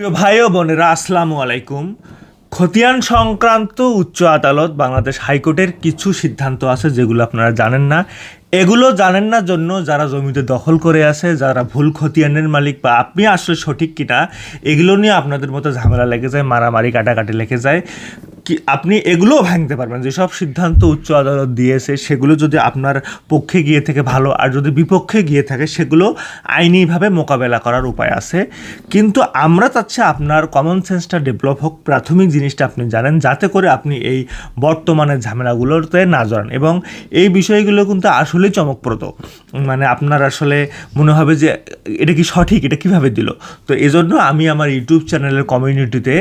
প্রিয় ভাই ও বোনেরা, আসসালামু আলাইকুম। খতিয়ান সংক্রান্ত উচ্চ আদালত বাংলাদেশ হাইকোর্টের কিছু সিদ্ধান্ত আছে যেগুলো আপনারা জানেন না। এগুলো জানেন না জন্য যারা জমিতে দখল করে আছে, যারা ভুল খতিয়ানের মালিক বা আপনি আসলে সঠিক কিনা, এগুলো নিয়ে আপনাদের মতো ঝামেলা লেগে যায়, মারামারি, কাটাকাটি লেগে যায়। কি আপনি এগুলোও ভাঙতে পারবেন। যেসব সিদ্ধান্ত উচ্চ আদালত দিয়েছে, সেগুলো যদি আপনার পক্ষে গিয়ে থেকে ভালো, আর যদি বিপক্ষে গিয়ে থাকে, সেগুলো আইনিভাবে মোকাবেলা করার উপায় আছে। কিন্তু আমরা চাচ্ছি আপনার কমন সেন্সটা ডেভেলপ হোক, প্রাথমিক জিনিসটা আপনি জানেন, যাতে করে আপনি এই বর্তমানে ঝামেলাগুলোতে না জড়ান। এবং এই বিষয়গুলো কিন্তু আসলেই চমকপ্রদ। মানে আপনার আসলে মনে হবে যে, এটা কি সঠিক? এটা কীভাবে দিল? তো এজন্য আমি আমার ইউটিউব চ্যানেলের কমিউনিটিতে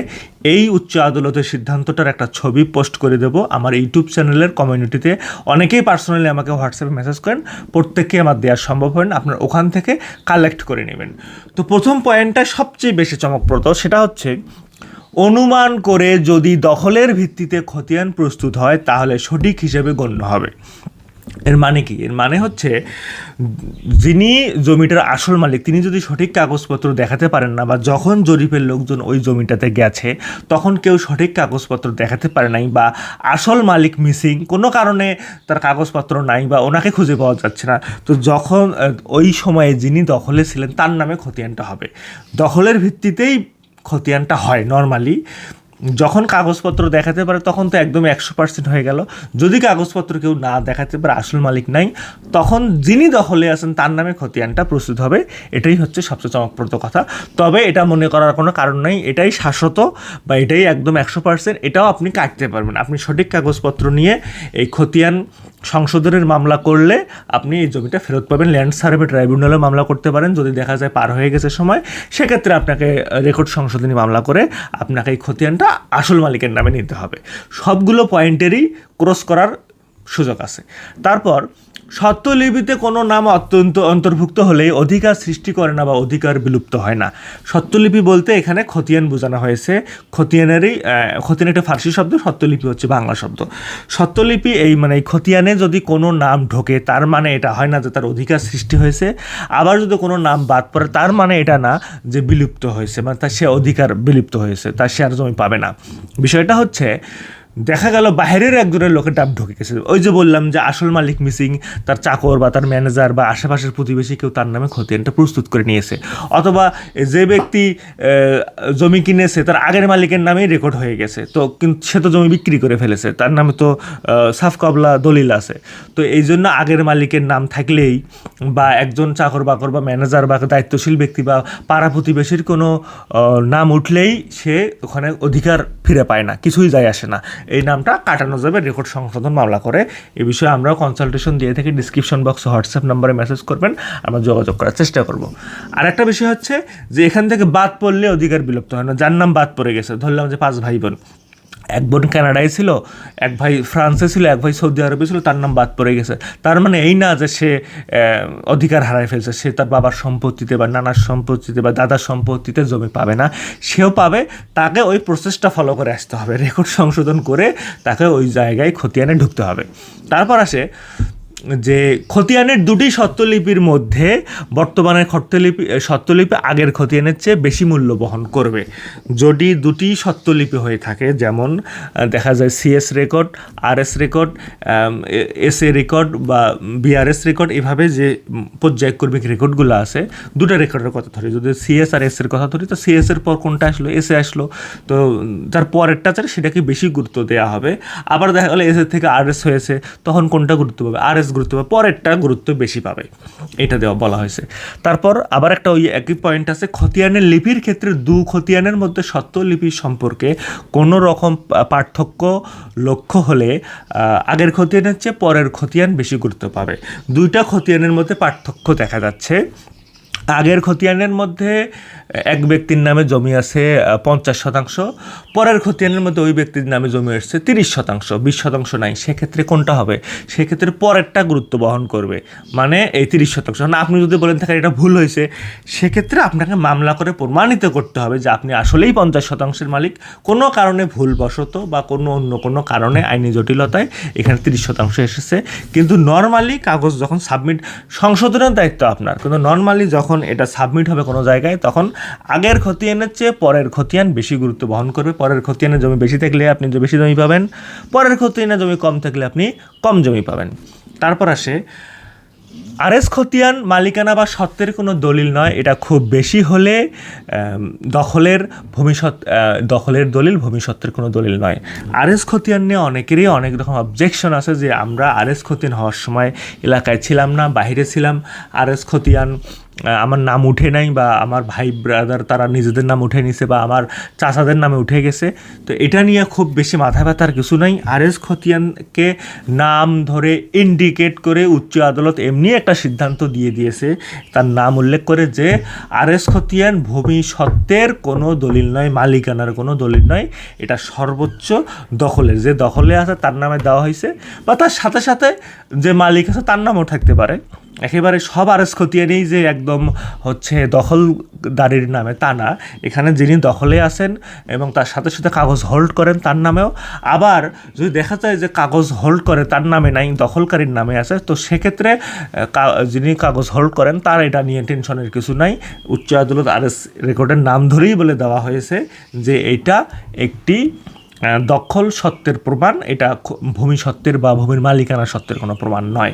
এই উচ্চ আদালতের সিদ্ধান্তটার একটা ছবি পোস্ট করে দেব আমার ইউটিউব চ্যানেলের কমিউনিটিতে। অনেকেই পার্সোনালি আমাকে হোয়াটসঅ্যাপে মেসেজ করেন, প্রত্যেককে আমার দেওয়া সম্ভব হয় না, আপনার ওখান থেকে কালেক্ট করে নেবেন। তো প্রথম পয়েন্টটা সবচেয়ে বেশি চমকপ্রদ, সেটা হচ্ছে অনুমান করে যদি দখলের ভিত্তিতে খতিয়ান প্রস্তুত হয়, তাহলে সঠিক হিসেবে গণ্য হবে। এর মানে কি? এর মানে হচ্ছে, যিনি জমিটার আসল মালিক, তিনি যদি সঠিক কাগজপত্র দেখাতে পারেন না বা যখন জরিপের লোকজন ওই জমিটাতে গেছে, তখন কেউ সঠিক কাগজপত্র দেখাতে পারে নাই বা আসল মালিক মিসিং, কোনো কারণে তার কাগজপত্র নাই বা ওনাকে খুঁজে পাওয়া যাচ্ছে না, তো যখন ওই সময়ে যিনি দখলে ছিলেন, তার নামে খতিয়ানটা হবে। দখলের ভিত্তিতেই খতিয়ানটা হয় নর্মালি। যখন কাগজপত্র দেখাতে পারে, তখন তো একদম একশো পার্সেন্ট হয়ে গেল। যদি কাগজপত্র কেউ না দেখাতে পারে, আসল মালিক নাই, তখন যিনি দখলে আছেন, তার নামে খতিয়ানটা প্রস্তুত হবে। এটাই হচ্ছে সবচেয়ে চমকপ্রদ কথা। তবে এটা মনে করার কোনো কারণ নাই, এটাই শাশ্বত বা এটাই একদম একশো পার্সেন্ট এটাও আপনি কাটতে পারবেন। আপনি সঠিক কাগজপত্র নিয়ে এই খতিয়ান সংশোধনের মামলা করলে আপনি এই জমিটা ফেরত পাবেন। ল্যান্ড সার্ভে ট্রাইব্যুনালে মামলা করতে পারেন। যদি দেখা যায় পার হয়ে গেছে সময়, সেক্ষেত্রে আপনাকে রেকর্ড সংশোধনী মামলা করে আপনাকে এই খতিয়ানটা আসল মালিকের নামে নিতে হবে। সবগুলো পয়েন্টেরই ক্রস করার সুযোগ আছে। তারপর সত্যলিপিতে কোনো নাম অত্যন্ত অন্তর্ভুক্ত হলেই অধিকার সৃষ্টি করে না বা অধিকার বিলুপ্ত হয় না। সত্যলিপি বলতে এখানে খতিয়ান বোঝানো হয়েছে। খতিয়ানেরই খতিয়ান একটা ফার্সি শব্দ, সত্যলিপি হচ্ছে বাংলা শব্দ। সত্যলিপি এই মানে খতিয়ানে যদি কোনো নাম ঢোকে, তার মানে এটা হয় না যে তার অধিকার সৃষ্টি হয়েছে। আবার যদি কোনো নাম বাদ পড়ে, তার মানে এটা না যে বিলুপ্ত হয়েছে মানে তার সে অধিকার বিলুপ্ত হয়েছে, তার সে আর জমি পাবে না। বিষয়টা হচ্ছে দেখা গেল বাইরের একজনের লোকের ডাব ঢুকে গেছে। ওই যে বললাম যে আসল মালিক মিসিং তার চাকর বা তার ম্যানেজার বা আশেপাশের প্রতিবেশী কেউ তার নামে খতিয়ানটা প্রস্তুত করে নিয়েছে। অথবা যে ব্যক্তি জমি কিনেছে তার আগের মালিকের নামেই রেকর্ড হয়ে গেছে। তো কিন্তু সে তো জমি বিক্রি করে ফেলেছে। তার নামে তো আহ, সাফ কবলা দলিল আছে। তো এই জন্য আগের মালিকের নাম থাকলেই বা একজন চাকর বাকর বা ম্যানেজার বা দায়িত্বশীল ব্যক্তি বা পাড়া প্রতিবেশীর কোনো নাম উঠলেই সে ওখানে অধিকার ফিরে পায় না কিছুই যায় আসে না। এই নামটা কাটানো যাবে রেকর্ড সংশোধন মামলা করে। এ বিষয়ে আমরাও কনসালটেশন দিয়ে থাকি ডিসক্রিপশন বক্স হোয়াটসঅ্যাপ নাম্বারে মেসেজ করবেন, আমরা যোগাযোগ করার চেষ্টা করব। আর একটা বিষয় হচ্ছে যে এখান থেকে বাদ পড়লে অধিকার বিলুপ্ত হয় না। যার নাম বাদ পড়ে গেছে, ধরলাম যে পাঁচ ভাই বোন। এক বোন কানাডায় ছিল, এক ভাই ফ্রান্সে ছিল, এক ভাই সৌদি আরবে ছিল, তার নাম বাদ পড়ে গেছে। তার মানে এই না যে সে অধিকার হারায় ফেলছে, সে তার বাবার সম্পত্তিতে বা নানার সম্পত্তিতে বা দাদার সম্পত্তিতে জমি পাবে না, সেও পাবে, তাকে ওই প্রসেসটা ফলো করে আসতে হবে রেকর্ড সংশোধন করে তাকে ওই জায়গায় খতিয়ানে ঢুকতে হবে। তারপর আসে যে খতিয়ানের দুটি সত্যলিপির মধ্যে বর্তমানের খত্যলিপি সত্যলিপি আগের খতিয়ানের চেয়ে বেশি মূল্য বহন করবে। যদি দুটি সত্যলিপি হয়ে থাকে, যেমন দেখা যায় C S record, R S record S A record বা বিআরএস রেকর্ড, এভাবে যে পর্যায়ক্রমিক রেকর্ডগুলো আছে, দুটো রেকর্ডের কথা ধরি। যদি সিএস আর এস এর কথা ধরি, তো সিএস এর পর কোনটা আসলো? এস আসলো। তো তার পরেরটা আছে, সেটাকে বেশি গুরুত্ব দেওয়া হবে। আবার দেখা গেলো এস এর থেকে আর এস হয়েছে, তখন কোনটা গুরুত্ব পাবে? আর এস গুরুত্ব পাবে পরেরটা গুরুত্ব বেশি পাবে। এটা দেওয়া বলা হয়েছে। তারপর আবার একটা ওই একই পয়েন্ট আছে, খতিয়ানের লিপির ক্ষেত্রে দু খতিয়ানের মধ্যে সত্য লিপি সম্পর্কে কোনো রকম পার্থক্য লক্ষ্য হলে আগের খতিয়ানের চেয়ে পরের খতিয়ান বেশি গুরুত্ব পাবে। দুইটা খতিয়ানের মধ্যে পার্থক্য দেখা যাচ্ছে। আগের খতিয়ানের মধ্যে এক ব্যক্তির নামে জমি আছে পঞ্চাশ শতাংশ। পরের খতিয়ানের মধ্যে ওই ব্যক্তির নামে জমি আসছে তিরিশ শতাংশ, বিশ শতাংশ নাই। সেক্ষেত্রে কোনটা হবে? সেক্ষেত্রে পরেরটা গুরুত্ব বহন করবে। মানে এই তিরিশ শতাংশ। না আপনি যদি বলেন থাকেন এটা ভুল হয়েছে, সেক্ষেত্রে আপনাকে মামলা করে প্রমাণিত করতে হবে যে আপনি আসলেই পঞ্চাশ শতাংশের মালিক। কোনো কারণে ভুলবশত বা কোনো অন্য কোনো কারণে আইনি জটিলতায় এখানে তিরিশ শতাংশ এসেছে। কিন্তু নর্মালি কাগজ যখন সাবমিট, সংশোধনের দায়িত্ব আপনার। কিন্তু নর্মালি যখন এটা সাবমিট হবে কোনো জায়গায়, তখন আগের খতিয়ানের চেয়ে পরের খতিয়ান বেশি গুরুত্ব বহন করবে। পরের খতিয়ানের জমি বেশি থাকলে আপনি বেশি জমি পাবেন পরের খতিয়ানের জমি কম থাকলে আপনি কম জমি পাবেন। তারপর আসে আরএস খতিয়ান মালিকানা বা সত্ত্বের কোনো দলিল নয় এটা খুব বেশি হলে দখলের ভবিষ্যৎ দখলের দলিল ভবিষ্যতের কোনো দলিল নয়। আরএস খতিয়ান নিয়ে অনেকেরই অনেক রকম অবজেকশন আছে যে আমরা আরএস খতিয়ান হওয়ার সময় এলাকায় ছিলাম না বাইরে ছিলাম। আরএস খতিয়ান আহ, আমার নাম উঠে নাই বা আমার ভাই ব্রাদার তারা নিজেদের নাম উঠে নিছে বা আমার চাচাদের নামে উঠে গেছে। তো এটা নিয়ে খুব বেশি মাথা ব্যথার কিছু নাই। আর এস খতিয়ানকে নাম ধরে ইন্ডিকেট করে উচ্চ আদালত এমনি একটা সিদ্ধান্ত দিয়ে দিয়েছে। তার নাম উল্লেখ করে যে আর এস খতিয়ান ভূমি সত্ত্বের কোনো দলিল নয়, মালিকানার কোনো দলিল নয়। এটা সর্বোচ্চ দখলের। যে দখলে আছে তার নামে দেওয়া হয়েছে বা তার সাথে সাথে যে মালিক আছে তার নামও থাকতে পারে। একেবারে সব আরস খতিয়ে খতিয়ানেই যে একদম হচ্ছে দখলদারির নামে, তা না। এখানে যিনি দখলে আছেন এবং তার সাথে সাথে কাগজ হোল্ড করেন তার নামেও। আবার যদি দেখা যায় যে কাগজ হোল্ড করে তার নামে নাই, দখলকারীর নামে আছে, তো সেক্ষেত্রে যিনি কাগজ হোল্ড করেন তার এটা নিয়ে টেনশনের কিছু নাই। উচ্চ আদালত আরএস রেকর্ডের নাম ধরেই বলে দেওয়া হয়েছে যে এটা একটি দখল সত্ত্বের প্রমাণ, এটা ভূমি সত্ত্বের বা ভূমির মালিকানা সত্ত্বের কোনো প্রমাণ নয়।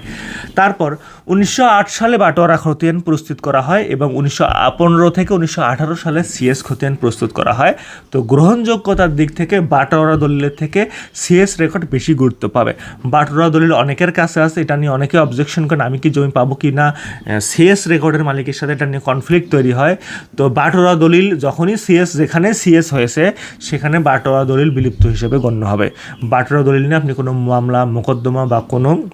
তারপর উনিশশো আট সালে বাটোয়ারা খতিয়ান প্রস্তুত করা হয় এবং উনিশশো পনেরো থেকে উনিশশো আঠারো সালে সিএস খতিয়ান প্রস্তুত করা হয়। তো গ্রহণযোগ্যতার দিক থেকে বাটোয়ারা দলিলের থেকে সিএস রেকর্ড বেশি গুরুত্ব পাবে। বাটোয়ারা দলিল অনেকের কাছে আছে, এটা নিয়ে অনেকে অবজেকশন করেন, আমি কি জমি পাবো কি না? সিএস রেকর্ডের মালিকের সাথে এটা নিয়ে কনফ্লিক্ট তৈরি হয়। তো বাটোয়ারা দলিল যখনই সিএস যেখানে সিএস হয়েছে, সেখানে বাটোয়ারা দলিল বিলুপ্ত হিসেবে গণ্য হবে। বাটরা দলিল নিয়ে আপনি কোনো মামলা, মোকদ্দমা বা কোনো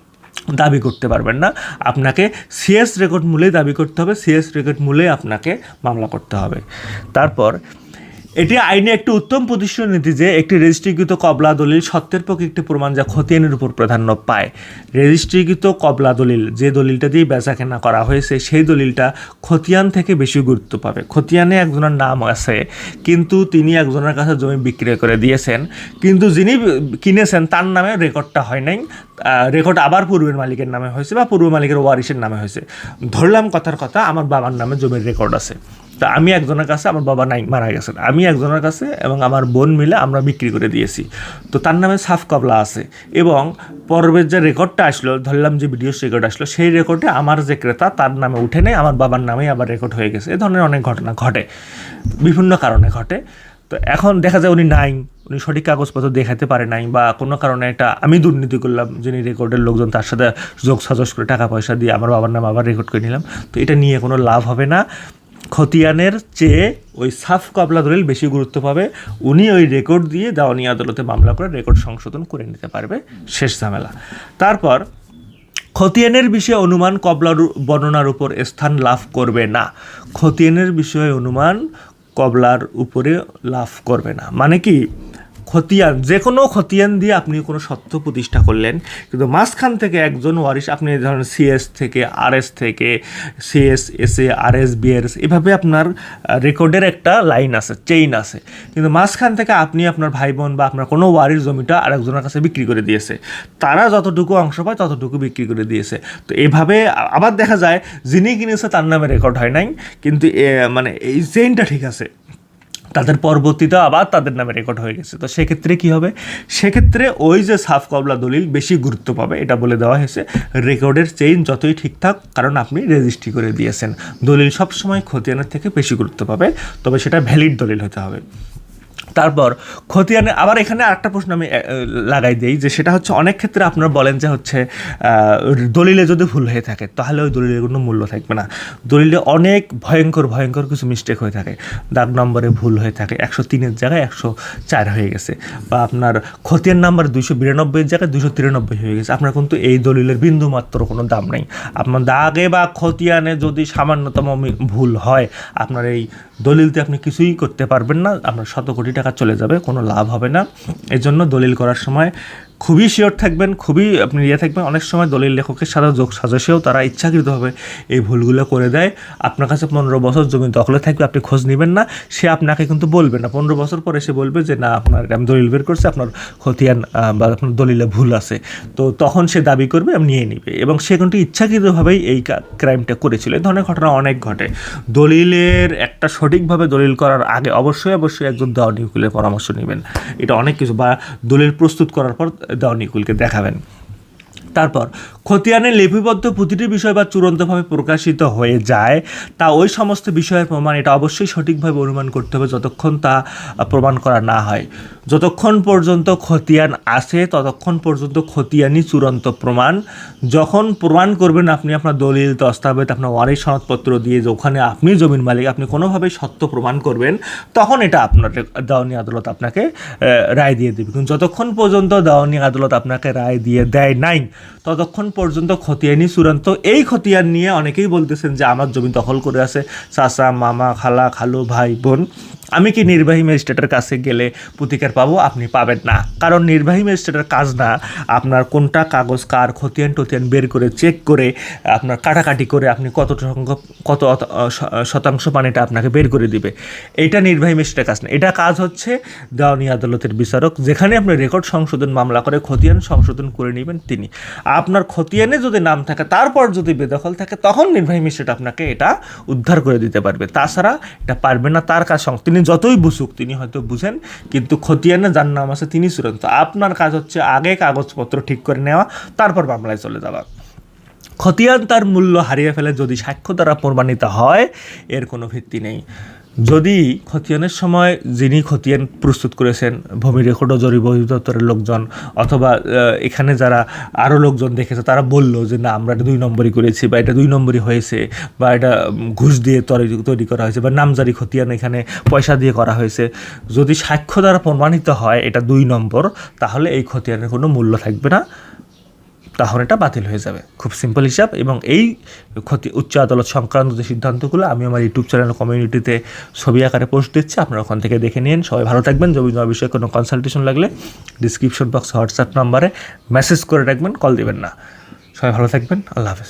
দাবি করতে পারবেন না। আপনাকে সিএস রেকর্ড মূলেই দাবি করতে হবে। সিএস রেকর্ড মূলেই আপনাকে মামলা করতে হবে। তারপর এটি আইনে একটি উত্তম প্রতিষ্ঠান নীতি যে একটি রেজিস্ট্রিকৃত কবলা দলিল সত্যের পক্ষে একটি প্রমাণ যা খতিয়ানের উপর প্রাধান্য পায়। রেজিস্ট্রিকৃত কবলা দলিল যে দলিলটা দিয়ে বেচা কেনা করা হয়েছে, সেই দলিলটা খতিয়ান থেকে বেশি গুরুত্ব পাবে। খতিয়ানে একজনের নাম আছে, কিন্তু তিনি একজনের কাছে জমি বিক্রি করে দিয়েছেন। কিন্তু যিনি কিনেছেন, তার নামে রেকর্ডটা হয় নাই। রেকর্ড আবার পূর্বের মালিকের নামে হয়েছে বা পূর্ব মালিকের ওয়ারিশের নামে হয়েছে। ধরলাম কথার কথা, আমার বাবার নামে জমির রেকর্ড আছে। তা আমি একজনের কাছে আমার বাবা নাই, মারা গেছেন। আমি একজনের কাছে এবং আমার বোন মিলে আমরা বিক্রি করে দিয়েছি। তো তার নামে সাফ কবলা আছে এবং পর্বের যে রেকর্ডটা আসলো, ধরলাম যে ভিডিও রেকর্ড আসলো, সেই রেকর্ডে আমার যে ক্রেতা তার নামে উঠে নেই, আমার বাবার নামেই আবার রেকর্ড হয়ে গেছে। এ ধরনের অনেক ঘটনা ঘটে, বিভিন্ন কারণে ঘটে। তো এখন দেখা যায় উনি নাই, উনি সঠিক কাগজপত্র দেখাতে পারে নাই বা কোনো কারণে একটা আমি দুর্নীতি করলাম, যিনি রেকর্ডের লোকজন, তার সাথে যোগ সাজস করে টাকা পয়সা দিয়ে আমার বাবার নাম আবার রেকর্ড করে নিলাম। তো এটা নিয়ে কোনো লাভ হবে না। খতিয়ানের চেয়ে ওই সাফ কবলা দলিল বেশি গুরুত্ব পাবে। উনি ওই রেকর্ড দিয়ে দেওয়ানি আদালতে মামলা করে রেকর্ড সংশোধন করে নিতে পারবে। শেষ ঝামেলা। তারপর, খতিয়ানের বিষয়ে অনুমান কবলার বর্ণনার উপর স্থান লাভ করবে না। খতিয়ানের বিষয়ে অনুমান কবলার উপরে লাভ করবে না। মানে কি? খতিয়ান যে কোনো খতিয়ান দিয়ে আপনি কোনো সত্য প্রতিষ্ঠা করলেন, কিন্তু মাঝখান থেকে একজন ওয়ারিশ, আপনি ধরেন সিএস থেকে আরএস থেকে CS S A R S BS এভাবে আপনার রেকর্ডের একটা লাইন আছে চেইন আছে। কিন্তু মাঝখান থেকে আপনি আপনার ভাই বোন বা আপনার কোনো ওয়ারির জমিটা আরেকজনের কাছে বিক্রি করে দিয়েছে। তারা যতটুকু অংশ পায় ততটুকু বিক্রি করে দিয়েছে। তো এভাবে আবার দেখা যায়, যিনি কিনেছে তার নামে রেকর্ড হয় নাই, কিন্তু মানে এই চেইনটা ঠিক আছে। তাদের পরবর্তীতে আবার তাদের নামে রেকর্ড হয়ে গেছে। তো সেক্ষেত্রে কি হবে? সেক্ষেত্রে ওই যে সাফ কবলা দলিল বেশি গুরুত্ব পাবে, এটা বলে দেওয়া হয়েছে। রেকর্ডের চেইন যতই ঠিকঠাক কারণ আপনি রেজিস্ট্রি করে দিয়েছেন। দলিল সবসময় খতিয়ানের থেকে বেশি গুরুত্ব পাবে, তবে সেটা ভ্যালিড দলিল হতে হবে। তারপর খতিয়ানে আবার এখানে আরেকটা প্রশ্ন আমি লাগাই দিই, যে সেটা হচ্ছে অনেক ক্ষেত্রে আপনারা বলেন যে হচ্ছে দলিলে যদি ভুল হয়ে থাকে, তাহলে ওই দলিলের কোনো মূল্য থাকবে না। দলিলে অনেক ভয়ঙ্কর ভয়ঙ্কর কিছু মিস্টেক হয়ে থাকে। দাগ নম্বরে ভুল হয়ে থাকে, একশো তিনের জায়গায় একশো চার হয়ে গেছে। বা আপনার খতিয়ান নাম্বার দুইশো বিরানব্বইয়ের জায়গায় দুশো তিরানব্বই হয়ে গেছে। আপনার কিন্তু এই দলিলের বিন্দু মাত্র কোনো দাম নেই। আপনার দাগে বা খতিয়ানে যদি সামান্যতম ভুল হয়, আপনার এই দলিলতে আপনি কিছুই করতে পারবেন না। আপনার শত কোটি টাকা চলে যাবে, কোনো লাভ হবে না। এজন্য দলিল করার সময় খুবই শিওর থাকবেন, খুবই আপনি ইয়ে থাকবেন। অনেক সময় দলিল লেখকের সাথে যোগ সাজসেও তারা ইচ্ছাকৃতভাবে এই ভুলগুলো করে দেয়। আপনার কাছে পনেরো বছর জমি দখলে থাকবে, আপনি খোঁজ নেবেন না। সে আপনাকে কিন্তু বলবে না। পনেরো বছর পরে সে বলবে যে, না, আপনার আমি দলিল বের করছি, আপনার খতিয়ান বা আপনার দলিলে ভুল আছে। তো তখন সে দাবি করবে এবং নিয়ে নিবে। এবং সে কিন্তু ইচ্ছাকৃতভাবেই এই ক্রাইমটা করেছিল। এই ধরনের ঘটনা অনেক ঘটে। দলিলের একটা সঠিকভাবে দলিল করার আগে অবশ্যই অবশ্যই একজন দেওয়ানি উকিলের পরামর্শ নেবেন। এটা অনেক কিছু বা দলিল প্রস্তুত করার পর দেওয়া নিকুলকে দেখাবেন। তারপর খতিয়ানে লিপিবদ্ধ প্রতিটি বিষয় বা চূড়ান্তভাবে প্রকাশিত হয়ে যায়, তা ওই সমস্ত বিষয়ের প্রমাণ এটা অবশ্যই সঠিকভাবে অনুমান করতে হবে যতক্ষণ তা প্রমাণ করা না হয়। যতক্ষণ পর্যন্ত খতিয়ান আসে ততক্ষণ পর্যন্ত খতিয়ানই চূড়ান্ত প্রমাণ। যখন প্রমাণ করবেন আপনি আপনার দলিল, দস্তাবেজ, আপনার ওয়ারিশ সনদপত্র দিয়ে ওখানে আপনি জমির মালিক, আপনি কোনোভাবে সত্য প্রমাণ করবেন, তখন এটা আপনার দেওয়ানি আদালত আপনাকে রায় দিয়ে দেবে। কিন্তু যতক্ষণ পর্যন্ত দেওয়ানি আদালত আপনাকে রায় দিয়ে দেয় নাই, ততক্ষণ পর্যন্ত খতিয়ানি চূড়ান্ত, এই খতিয়ান নিয়ে অনেকেই বলতেছেন যে আমার জমি দখল করে আছে। চাচা, মামা, খালা, খালু, ভাই, বোন। আমি কি নির্বাহী ম্যাজিস্ট্রেটের কাছে গেলে প্রতিকার পাবো? আপনি পাবেন না। কারণ নির্বাহী ম্যাজিস্ট্রেটের কাজ না, আপনার কোনটা কাগজ কার খতিয়ান টতিয়ান বের করে চেক করে, আপনার কাটাকাটি করে আপনি কত সংখ্যক, কত শতাংশ পানিটা আপনাকে বের করে দিবে। এইটা নির্বাহী ম্যাজিস্ট্রেটের কাজ না। এটা কাজ হচ্ছে দেওয়ানি আদালতের বিচারক, যেখানে আপনি রেকর্ড সংশোধন মামলা করে খতিয়ান সংশোধন করে নেবেন তিনি। আপনার খতিয়ানে যদি নাম থাকে, তারপর যদি বেদখল থাকে, তখন নির্বাহী ম্যাজিস্ট্রেট আপনাকে এটা উদ্ধার করে দিতে পারবে। তাছাড়া এটা পারবে না তার কাজ তিনি যতই বুঝুক, তিনি হয়তো বুঝেন, কিন্তু খতিয়ানে যার নাম আছে, তিনি চূড়ান্ত আপনার কাজ হচ্ছে আগে কাগজপত্র ঠিক করে নেওয়া, তারপর মামলায় চলে যাওয়া। খতিয়ান তার মূল্য হারিয়ে ফেলে, যদি সাক্ষ্য দ্বারা প্রমাণিত হয়, এর কোনো ভিত্তি নেই। যদি খতিয়ানের সময় যিনি খতিয়ান প্রস্তুত করেছেন, ভূমি রেকর্ড ও জরিপ অধিদপ্তরের লোকজন অথবা এখানে যারা আরও লোকজন দেখেছে, তারা বলল যে না, আমরা এটা দুই নম্বরই করেছি বা এটা দুই নম্বরই হয়েছে বা এটা ঘুষ দিয়ে তৈরি তৈরি করা হয়েছে বা নামজারি খতিয়ান এখানে পয়সা দিয়ে করা হয়েছে। যদি সাক্ষ্য দ্বারা প্রমাণিত হয় এটা দুই নম্বর, তাহলে এই খতিয়ানের কোনো মূল্য থাকবে না। তখন এটা বাতিল হয়ে যাবে। খুব সিম্পল হিসাব এবং এই ক্ষতি, উচ্চ আদালত সংক্রান্ত যে সিদ্ধান্তগুলো, আমি আমার ইউটিউব চ্যানেল কমিউনিটিতে ছবি আকারে পোস্ট দিচ্ছি, আপনারা ওখান থেকে দেখে নিন। সবাই ভালো থাকবেন। জমি জমা বিষয়ে কোনো কনসালটেশন লাগলে ডিসক্রিপশন বক্স হোয়াটসঅ্যাপ নাম্বারে মেসেজ করে রাখবেন কল দেবেন না। সবাই ভালো থাকবেন। আল্লাহ হাফেজ।